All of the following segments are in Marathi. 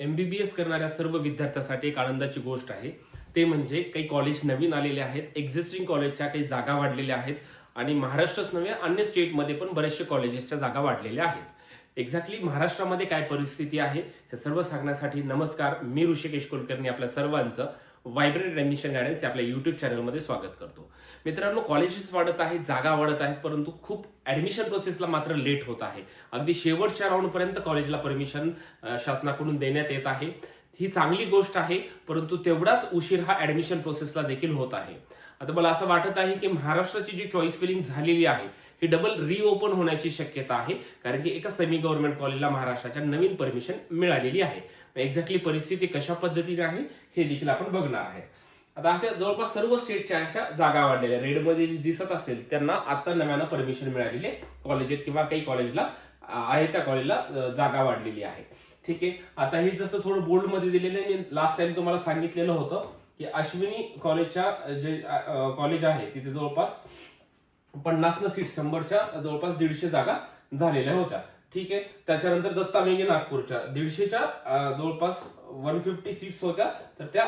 एमबीबीएस करणाऱ्या सर्व विद्यार्थ्यांसाठी एक आनंदाची गोष्ट आहे. ते म्हणजे काही कॉलेज नवीन आलेले आहेत एक्झिस्टिंग कॉलेजच्या काही जागा वाढलेल्या आहेत आणि महाराष्ट्रच नव्हे अन्य स्टेटमध्ये पण बरेचसे कॉलेजेसच्या जागा वाढलेल्या आहेत. एक्झॅक्टली महाराष्ट्रामध्ये काय परिस्थिती आहे हे सर्व सांगण्यासाठी नमस्कार. मी ऋषिकेश कुलकर्णी आपल्या सर्वांचं व्हायब्रंट ॲडमिशन गायडन्स या आपल्या युट्यूब चॅनलमध्ये स्वागत करतो. मित्रांनो कॉलेजेस वाढत आहेत जागा वाढत आहेत परंतु खूप ॲडमिशन प्रोसेसला मात्र लेट होत आहे. अगदी शेवटच्या राऊंडपर्यंत कॉलेजला परमिशन शासनाकडून देण्यात येत आहे. ही चांगली गोष्ट आहे परंतु तेवढाच उशीर हा ऍडमिशन प्रोसेसला देखील होत आहे. आता मला असं वाटत आहे की महाराष्ट्राची जी चॉईस फिलिंग झालेली आहे ही डबल रिओपन होण्याची शक्यता आहे कारण की एका सेमी गव्हर्नमेंट कॉलेजला महाराष्ट्राच्या नवीन परमिशन मिळालेली आहे. एक्झॅक्टली परिस्थिती कशा पद्धतीने आहे हे देखील आपण बघणार आहे. आता अशा जवळपास सर्व स्टेटच्या अशा जागा वाढलेल्या रेडमध्ये जे दिसत असेल त्यांना आता नव्यानं परमिशन मिळालेली आहे. कॉलेजेत किंवा काही कॉलेजला आहे त्या कॉलेजला जागा वाढलेली आहे. ठीक आहे? आता हे जसं थोडं बोल्डमध्ये दिलेलं आहे मी लास्ट टाइम तुम्हाला सांगितलेलं होतं की अश्विनी कॉलेजच्या जे कॉलेज आहे तिथे जवळपास पन्नास न सीट शंभरच्या जवळपास दीडशे जागा झालेल्या होत्या. ठीक आहे? त्याच्यानंतर दत्ता मेघे नागपूरच्या दीडशेच्या जवळपास वन फिफ्टी सीट्स होत्या तर त्या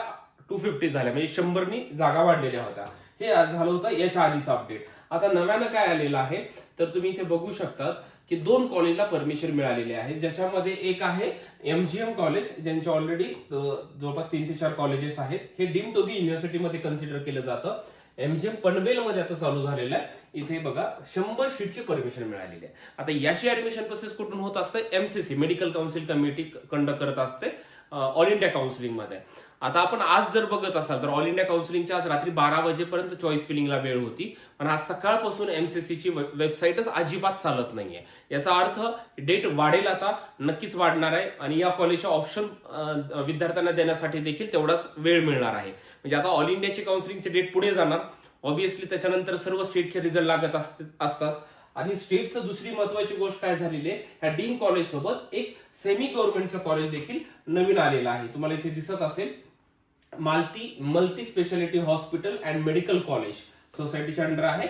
टू फिफ्टी झाल्या. म्हणजे शंभरनी जागा वाढलेल्या होत्या. हे आज झालं होतं याच्या आधीचं अपडेट आता नव्यानं काय आलेलं आहे तर तुम्ही इथे बघू शकतात की दोन कॉलेजला परमिशन मिळालेले आहे. ज्याच्यामध्ये एक आहे एमजीएम कॉलेज ज्यांचे ऑलरेडी जवळपास तीन ते चार कॉलेजेस आहेत. हे डीम टू बी युनिव्हर्सिटीमध्ये कन्सिडर केलं जातं. एमजीएम पनवेलमध्ये आता चालू झालेलं आहे. इथे बघा शंभर सीटची परमिशन मिळालेली आहे. आता याची ऍडमिशन प्रोसेस कुठून होत असते? MCC medical council committee conduct करत असते. ऑल इंडिया काउन्सिलिंगमध्ये आता आपण आज जर बघत असाल तर ऑल इंडिया काउन्सिलिंगच्या आज रात्री बारा वाजेपर्यंत चॉईस फिलिंगला वेळ होती. पण आज सकाळपासून एमसीसीची वेबसाईटच अजिबात चालत नाहीये. याचा अर्थ डेट वाढेल आता नक्कीच वाढणार आहे. आणि या कॉलेजच्या ऑप्शन विद्यार्थ्यांना देण्यासाठी देखील तेवढाच वेळ मिळणार आहे. म्हणजे आता ऑल इंडियाची काउन्सिलिंगचे डेट पुढे जाणार. ऑब्विसली त्याच्यानंतर सर्व स्टेटचे रिझल्ट लागत असतात. आणि स्टेटचं दुसरी महत्वाची गोष्ट काय झालेली आहे? ह्या डीन कॉलेज सोबत एक सेमी गव्हर्नमेंटचं कॉलेज देखील नवीन आलेलं आहे. तुम्हाला इथे दिसत असेल Malti multi speciality hospital and medical college सोसायटीच्या अंडर आहे.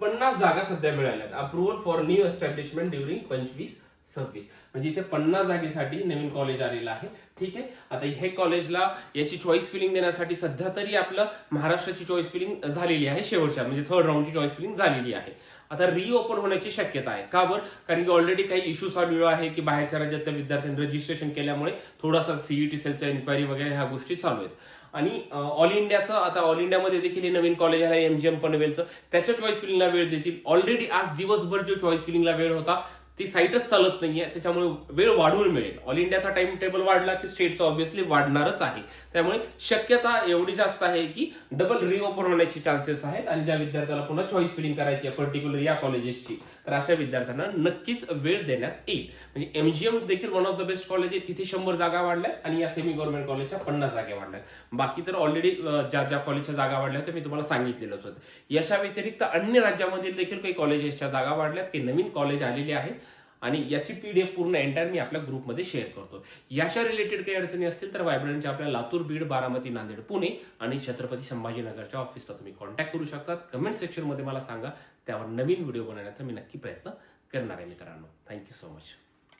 पन्नास जागा सध्या मिळाल्या approval for new establishment during पंचवीस सव्वीस. म्हणजे इथे पन्नास जागेसाठी नवीन कॉलेज आलेलं आहे. ठीक आहे? आता हे कॉलेजला याची चॉईस फिलिंग देण्यासाठी सध्या तरी आपलं महाराष्ट्राची चॉईस फिलिंग झालेली आहे शेवटच्या. म्हणजे थर्ड राऊंडची चॉईस फिलिंग झालेली आहे. आता रिओपन होण्याची शक्यता आहे. का बरं? कारण की ऑलरेडी काही इश्यू चालू आहे की बाहेरच्या राज्यातल्या विद्यार्थ्यांनी रजिस्ट्रेशन केल्यामुळे थोडासा सीईटी सेलचा इन्क्वायरी वगैरे ह्या गोष्टी चालू आहेत. आणि ऑल इंडियाचं आता ऑल इंडियामध्ये देखील हे नवीन कॉलेज आहे एमजीएम पनवेलचं त्याच्या चॉईस फिलिंगला वेळ देतील. ऑलरेडी आज दिवसभर जो चॉईस फिलिंगला वेळ होता ती साईटच चालत नाहीये त्याच्यामुळे वेळ वाढवून मिळेल. ऑल इंडियाचा टाइम टेबल वाढला की स्टेटचा ऑब्व्हियसली वाढणारच आहे. त्यामुळे शक्यता एवढी जास्त आहे की डबल रिओपन होण्याची चान्सेस आहेत आणि ज्या विद्यार्थ्याला पुन्हा चॉईस फिलिंग करायची आहे पर्टिक्युलर या कॉलेजेसची तर अशा विद्यार्थ्यांना नक्कीच वेळ देण्यात येईल. म्हणजे एमजीएम देखील one of the best college आहे तिथे शंभर जागा वाढल्या आणि या सेमी गव्हर्नमेंट कॉलेजच्या पन्नास जागा वाढल्या बाकी तर ऑलरेडी ज्या ज्या कॉलेजच्या जागा वाढल्या होत्या मी तुम्हाला सांगितलेलंच होतं. याच्या व्यतिरिक्त अन्य राज्यामधील देखील काही कॉलेजेसच्या जागा वाढल्यात काही नवीन कॉलेज आलेले आहेत. आणि याची पीडीएफ पूर्ण एंटायर मी आपल्या ग्रुपमध्ये शेअर करतो. याच्या रिलेटेड काही अडचणी असतील तर व्हायब्रंटच्या आपल्या लातूर बीड बारामती नांदेड पुणे आणि छत्रपती संभाजीनगरच्या ऑफिसला तुम्ही कॉन्टॅक्ट करू शकतात. कमेंट सेक्शनमध्ये मला सांगा. त्यावर नवीन व्हिडिओ बनवण्याचा मी नक्की प्रयत्न करणार आहे मित्रांनो. Thank you so much